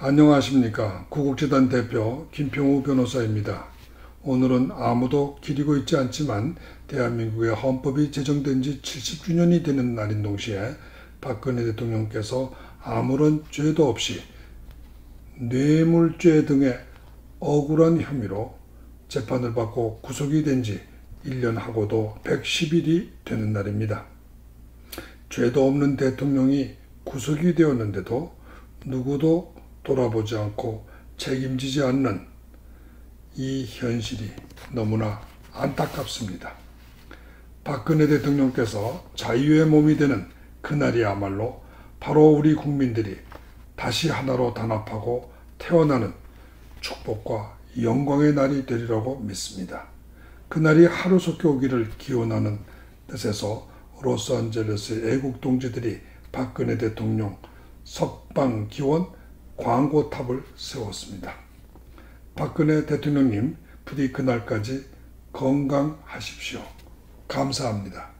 안녕하십니까. 구국재단 대표 김평우 변호사입니다. 오늘은 아무도 기리고 있지 않지만 대한민국의 헌법이 제정된 지 70주년이 되는 날인 동시에 박근혜 대통령께서 아무런 죄도 없이 뇌물죄 등의 억울한 혐의로 재판을 받고 구속이 된 지 1년 하고도 110일이 되는 날입니다. 죄도 없는 대통령이 구속이 되었는데도 누구도 돌아보지 않고 책임지지 않는 이 현실이 너무나 안타깝습니다. 박근혜 대통령께서 자유의 몸이 되는 그날이야말로 바로 우리 국민들이 다시 하나로 단합하고 태어나는 축복과 영광의 날이 되리라고 믿습니다. 그날이 하루속히 오기를 기원하는 뜻에서 로스안젤레스 애국 동지들이 박근혜 대통령 석방 기원 광고탑을 세웠습니다. 박근혜 대통령님 부디 그날까지 건강하십시오. 감사합니다.